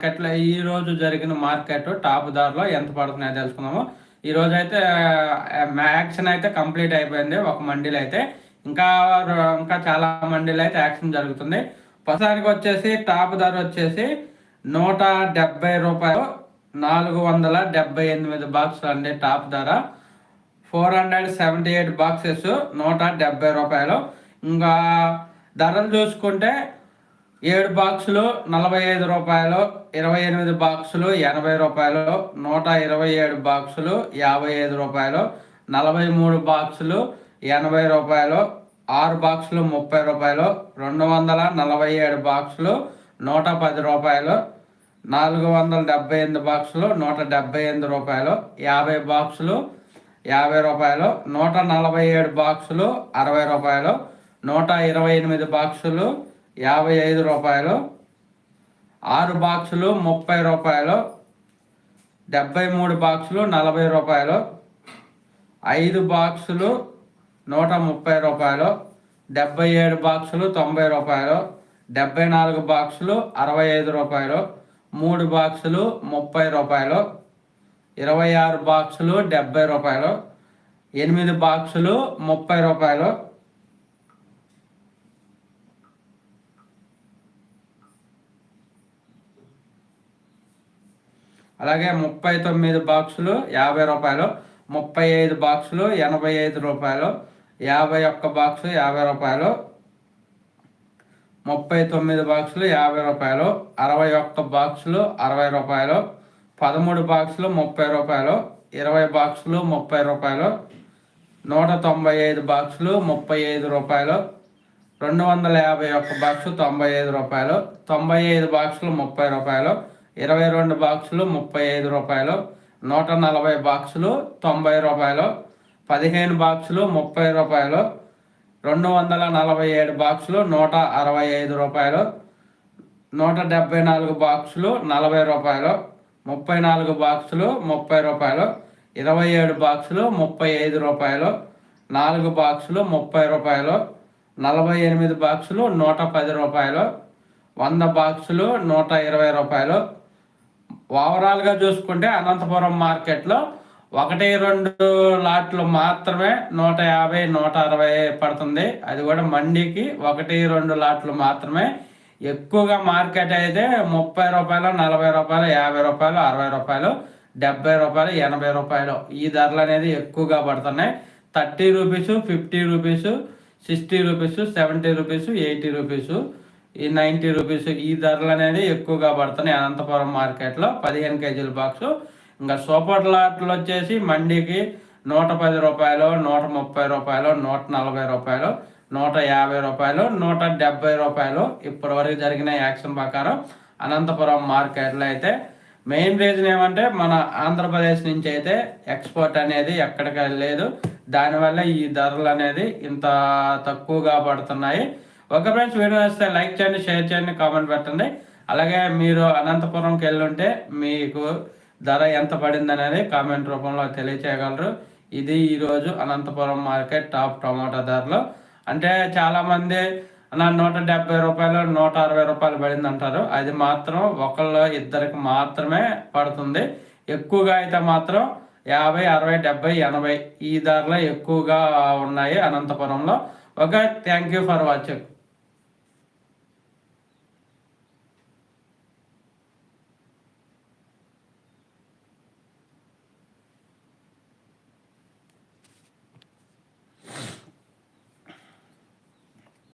మార్కెట్లో ఈ రోజు జరిగిన మార్కెట్ టాప్ ధరలో ఎంత పడుతున్నాయో తెలుసుకుందాము. ఈ రోజు అయితే యాక్షన్ అయితే కంప్లీట్ అయిపోయింది. ఒక మండీలో అయితే ఇంకా ఇంకా చాలా మండీలు అయితే యాక్షన్ జరుగుతుంది. ప్రస్తుతానికి వచ్చేసి టాప్ ధర వచ్చేసి నూట డెబ్బై రూపాయలు నాలుగు వందల డెబ్బై ఎనిమిది బాక్సులు అండి టాప్ ధర. Four hundred seventy eight boxes నూట డెబ్బై రూపాయలు. ఇంకా ధరలు చూసుకుంటే ఏడు బాక్సులు నలభై ఐదు రూపాయలు ఇరవై ఎనిమిది బాక్సులు ఎనభై రూపాయలు నూట ఇరవై ఏడు బాక్సులు యాభై ఐదు రూపాయలు నలభై మూడు బాక్సులు ఎనభై రూపాయలు ఆరు బాక్సులు ముప్పై రూపాయలు రెండు వందల నలభై ఏడు బాక్సులు నూట పది రూపాయలు నాలుగు వందల డెబ్బై ఎనిమిది బాక్సులు నూట డెబ్బై ఎనిమిది రూపాయలు యాభై బాక్సులు యాభై రూపాయలు నూట నలభై ఏడు బాక్సులు అరవై రూపాయలు నూట ఇరవై ఎనిమిది బాక్సులు యాభై ఐదు రూపాయలు ఆరు బాక్సులు ముప్పై రూపాయలు డెబ్బై మూడు బాక్సులు నలభై రూపాయలు ఐదు బాక్సులు నూట ముప్పై రూపాయలు డెబ్బై ఏడు బాక్సులు తొంభై రూపాయలు డెబ్బై నాలుగు బాక్సులు అరవై ఐదు రూపాయలు మూడు బాక్సులు ముప్పై రూపాయలు ఇరవై ఆరు బాక్సులు డెబ్బై రూపాయలు ఎనిమిది బాక్సులు ముప్పై రూపాయలు అలాగే ముప్పై తొమ్మిది బాక్సులు యాభై రూపాయలు ముప్పై ఐదు బాక్సులు ఎనభై ఐదు రూపాయలు యాభై ఒక్క బాక్సు యాభై రూపాయలు ముప్పై తొమ్మిది బాక్సులు యాభై రూపాయలు అరవై ఒక్క బాక్సులు అరవై రూపాయలు పదమూడు బాక్సులు ముప్పై రూపాయలు ఇరవై బాక్సులు ముప్పై రూపాయలు నూట తొంభై ఐదు బాక్సులు ముప్పై ఐదు రూపాయలు రెండు వందల యాభై ఒక్క బాక్సు తొంభై ఐదు రూపాయలు తొంభై ఐదు బాక్సులు ముప్పై రూపాయలు ఇరవై రెండు బాక్సులు ముప్పై ఐదు రూపాయలు నూట నలభై బాక్సులు తొంభై రూపాయలు పదిహేను బాక్సులు ముప్పై రూపాయలు రెండు వందల నలభై ఏడు బాక్సులు నూట అరవై ఐదు రూపాయలు నూట డెబ్బై నాలుగు బాక్సులు నలభై రూపాయలు ముప్పై నాలుగు బాక్సులు ముప్పై రూపాయలు ఇరవై ఏడు బాక్సులు ముప్పై ఐదు రూపాయలు నాలుగు బాక్సులు ముప్పై రూపాయలు నలభై ఎనిమిది బాక్సులు నూట పది రూపాయలు వంద బాక్సులు నూట ఇరవై రూపాయలు ఓవరాల్గా చూసుకుంటే అనంతపురం మార్కెట్లో ఒకటి రెండు లాట్లు మాత్రమే నూట యాభై నూట అరవై పడుతుంది. అది కూడా మండీకి ఒకటి రెండు లాట్లు మాత్రమే. ఎక్కువగా మార్కెట్ అయితే ముప్పై రూపాయలు నలభై రూపాయలు యాభై రూపాయలు అరవై రూపాయలు డెబ్బై రూపాయలు ఎనభై రూపాయలు ఈ ధరలు అనేది ఎక్కువగా పడుతున్నాయి. Thirty rupees fifty rupees sixty rupees seventy rupees eighty rupees ఈ నైంటీ రూపీస్ ఈ ధరలు అనేది ఎక్కువగా పడుతున్నాయి. అనంతపురం మార్కెట్లో పదిహేను కేజీల బాక్సు. ఇంకా సూపర్ లాట్లు వచ్చేసి మండీకి నూట పది రూపాయలు నూట ముప్పై రూపాయలు నూట నలభై రూపాయలు నూట యాభై రూపాయలు నూట డెబ్బై రూపాయలు ఇప్పటి వరకు జరిగిన యాక్షన్ ప్రకారం అనంతపురం మార్కెట్లో అయితే మెయిన్ రీజన్ ఏమంటే మన ఆంధ్రప్రదేశ్ నుంచి అయితే ఎక్స్పోర్ట్ అనేది ఎక్కడికి లేదు. దానివల్ల ఈ ధరలు అనేది ఇంత తక్కువగా పడుతున్నాయి. ఒక ఫ్రెండ్స్ వీడియో నచ్చితే లైక్ చేయండి షేర్ చేయండి కామెంట్ పెట్టండి. అలాగే మీరు అనంతపురంకి వెళ్ళుంటే మీకు ధర ఎంత పడింది అనేది కామెంట్ రూపంలో తెలియచేయగలరు. ఇది ఈరోజు అనంతపురం మార్కెట్ టాప్ టమాటా ధరలు. అంటే చాలామంది నా నూట డెబ్బై రూపాయలు నూట అరవై రూపాయలు పడింది అంటారు అది మాత్రం ఒకళ్ళు ఇద్దరికి మాత్రమే పడుతుంది. ఎక్కువగా అయితే మాత్రం యాభై అరవై డెబ్బై ఎనభై ఈ ధరలు ఎక్కువగా ఉన్నాయి అనంతపురంలో. Okay thank you for watching.